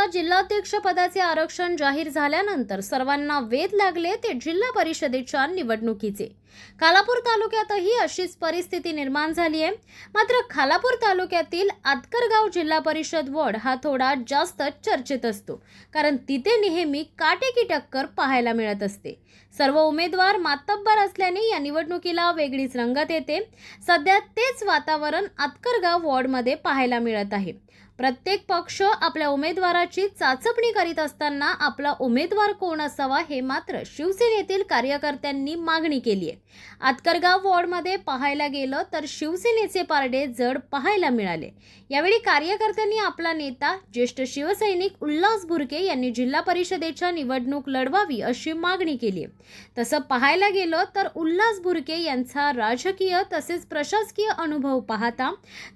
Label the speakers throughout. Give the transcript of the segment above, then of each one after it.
Speaker 1: परिषदेच्या जिल्हाध्यक्ष पदाचे आरक्षण जाहीर झाल्यानंतर सर्वांना वेध लागले ते जिल्हा परिषदेच्या निवडणुकीचे. खालापूर तालुक्यातही अशीच परिस्थिती निर्माण झाली आहे. मात्र खालापूर तालुक्यातील आतकरगाव जिल्हा परिषद वॉर्ड हा थोडा जास्त चर्चेत असतो. कारण तिथे नेहमी काटेकी टक्कर पाहायला मिळत असते. सर्व उमेदवार मातब्बर असल्याने या निवडणुकीला वेगळीच रंगत येते. सध्या तेच वातावरण आतकरगाव वॉर्डमध्ये पाहायला मिळत आहे. प्रत्येक पक्ष आपल्या उमेदवाराची चाचपणी करीत असताना आपला उमेदवार कोण असावा हे मात्र शिवसेनेतील कार्यकर्त्यांनी मागणी केली आहे. आतकरगाव वॉर्डमध्ये पाहायला गेलं तर शिवसेनेचे पारडे जड पाहायला मिळाले. यावेळी कार्यकर्त्यांनी आपला नेता ज्येष्ठ शिवसैनिक उल्हास बुरके यांनी जिल्हा परिषदेच्या निवडणूक लढवावी अशी मागणी केली आहे. तसं पाहायला गेलं तर उल्हास बुरके यांचा राजकीय तसेच प्रशासकीय अनुभव पाहता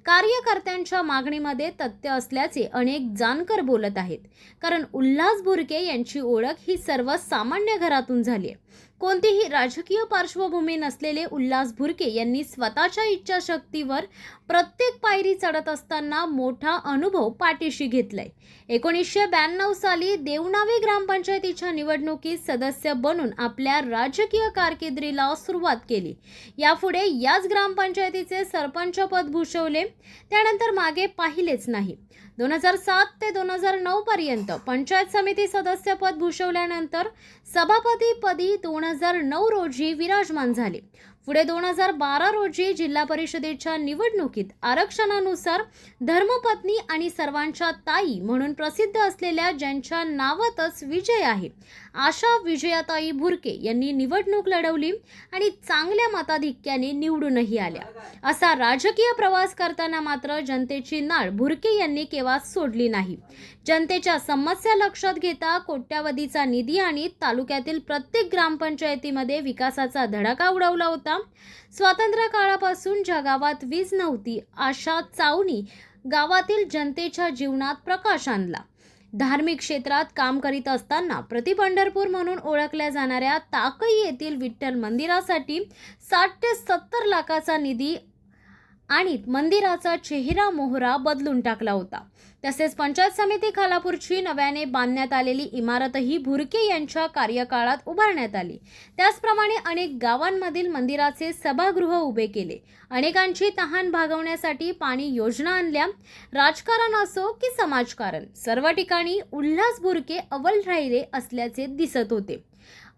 Speaker 1: कार्यकर्त्यांच्या मागणीमध्ये तथ्य असल्याचे अनेक जाणकर बोलत आहेत. कारण उल्हास बुरके यांची ओळख ही सर्वसामान्य घरातून झाली आहे. कोणतीही राजकीय पार्श्वभूमी नसलेले उल्हास बुरके यांनी स्वतःच्या इच्छाशक्तीवर प्रत्येक पायरी चढत असताना मोठा अनुभव पाठीशी घेतलाय. एकोणीसशे ब्याण्णव साली देवनावे ग्रामपंचायतीच्या निवडणुकीत सदस्य बनून आपल्या राजकीय कारकिर्दीला सुरुवात केली. यापुढे याच ग्रामपंचायतीचे सरपंच पद भूषवले. त्यानंतर मागे पाहिलेच नाही. दोन हजार सात ते दोन हजार नऊ पर्यंत पंचायत समिती सदस्यपद भूषवल्यानंतर सभापतीपदी दोन हजार नऊ रोजी विराजमान झाले. पुढे दोन हजार बारा रोजी जिल्हा परिषदेच्या निवडणुकीत आरक्षणानुसार धर्मपत्नी आणि सर्वांच्या ताई म्हणून प्रसिद्ध असलेल्या ज्यांच्या नावातच विजय आहे आशा विजयाताई भुरके यांनी निवडणूक लढवली आणि चांगल्या मताधिक्याने निवडूनही आल्या. असा राजकीय प्रवास करताना मात्र जनतेची नाळ भुरके यांनी केव्हा सोडली नाही. जनतेच्या समस्या लक्षात घेता कोट्यावधीचा निधी आणि तालुक्यातील प्रत्येक ग्रामपंचायतीमध्ये विकासाचा धडाका उडवला होता. स्वातंत्र्य काळापासून ज्या गावात वीज नव्हती अशा चावणी गावातील जनतेच्या जीवनात प्रकाश आणला. धार्मिक क्षेत्रात काम करीत असताना प्रतिपंढरपूर म्हणून ओळखल्या जाणाऱ्या ताकई येथील विठ्ठल मंदिरासाठी साठ ते सत्तर लाखाचा निधी आणि मंदिराचा चेहरा मोहरा बदलून टाकला होता. तसेच पंचायत समिती खालापूरची नव्याने बांधण्यात आलेली इमारतही भुरके यांच्या कार्यकाळात उभारण्यात आली. त्याचप्रमाणे अनेक गावांमधील मंदिराचे सभागृह उभे केले. अनेकांची तहान भागवण्यासाठी पाणी योजना आणल्या. राजकारण असो की समाजकारण सर्व ठिकाणी उल्हास बुरके अव्वल राहिले असल्याचे दिसत होते.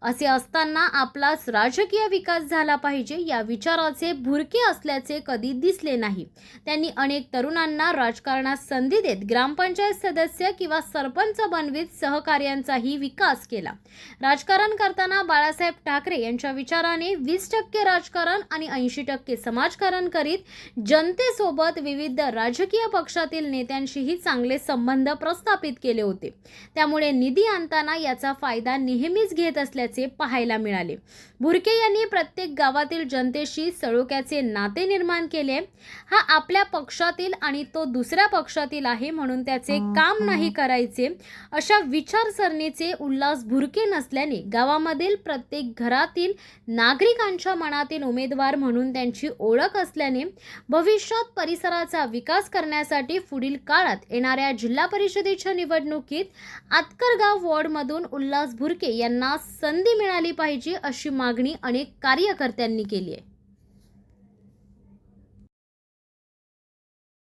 Speaker 1: असे असताना आपलाच राजकीय विकास झाला पाहिजे या विचाराचे भुरके असल्याचे कधी दिसले नाही. त्यांनी अनेक तरुणांना राजकारणात संधी देत ग्रामपंचायत सदस्य किंवा सरपंच बनवीत सहकार्यांचाही विकास केला. राजकारण करताना बाळासाहेब ठाकरे यांच्या विचाराने वीस टक्के राजकारण आणि ऐंशी टक्के समाजकारण करीत जनतेसोबत विविध राजकीय पक्षातील नेत्यांशीही चांगले संबंध प्रस्थापित केले होते. त्यामुळे निधी आणताना याचा फायदा नेहमीच घेत असल्याचे पाहायला मिळाले. भुरके यांनी प्रत्येक गावातील जनतेशी सळोक्याचे नाते निर्माण केले. हा आपल्या पक्षातील आणि तो दुसऱ्या पक्षातील आहे म्हणून त्याचे काम नाही करायचे. अशा विचारसरणीचे उल्हास भुरके नसल्याने गावामधील प्रत्येक घरातील नागरिकांच्या मनातील उमेदवार म्हणून त्यांची ओळख असल्याने भविष्यात परिसराचा विकास करण्यासाठी पुढील काळात येणाऱ्या जिल्हा परिषदेच्या निवडणुकीत आतकरगाव वॉर्डमधून उल्हास भुरके यांना संधी मिळाली पाहिजे अशी मागणी अनेक कार्यकर्त्यांनी केली आहे.